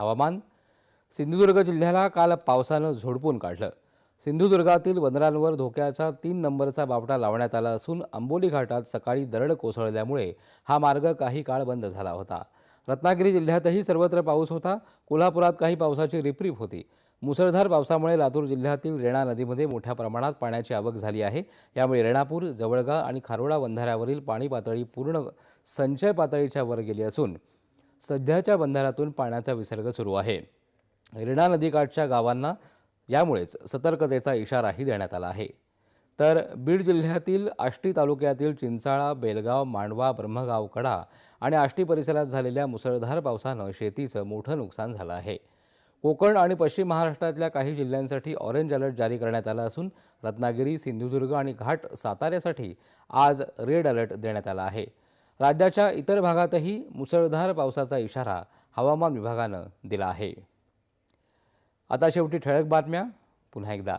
हवामान. सिंधुदुर्ग जिल्ह्याला काल पावसानं झोडपून काढलं. सिंधुदुर्गातील बंदरांवर धोक्याचा तीन नंबरचा बावटा लावण्यात आला असून आंबोली घाटात सकाळी दरड कोसळल्यामुळे हा मार्ग काही काळ बंद झाला होता. रत्नागिरी जिल्ह्यातही सर्वत्र पाऊस होता. कोल्हापुरात काही पावसाची रिपरिप होती. मुसळधार पावसामुळे लातूर जिल्ह्यातील रेणा नदीमध्ये मोठ्या प्रमाणात पाण्याची आवक झाली आहे. यामुळे रेणापूर जवळगा आणि खारोडा बंधाऱ्यावरील पाणी पातळी पूर्ण संचय पातळीच्या वर गेली असून सध्याच्या बंधाऱ्यातून पाण्याचा विसर्ग सुरू आहे. रिणा नदीकाठच्या गावांना यामुळेच सतर्कतेचा इशाराही देण्यात आला आहे. तर बीड जिल्ह्यातील आष्टी तालुक्यातील चिंचाळा बेलगाव मांडवा ब्रह्मगाव कडा आणि आष्टी परिसरात झालेल्या मुसळधार पावसानं शेतीचं मोठं नुकसान झालं आहे. कोकण आणि पश्चिम महाराष्ट्रातल्या काही जिल्ह्यांसाठी ऑरेंज अलर्ट जारी करण्यात आला असून रत्नागिरी सिंधुदुर्ग आणि घाट साताऱ्यासाठी आज रेड अलर्ट देण्यात आला आहे. राज्याच्या इतर भागातही मुसळधार पावसाचा इशारा हवामान विभागानं दिला आहे. आता शेवटी ठळक बातम्या. पुन्हा एकदा.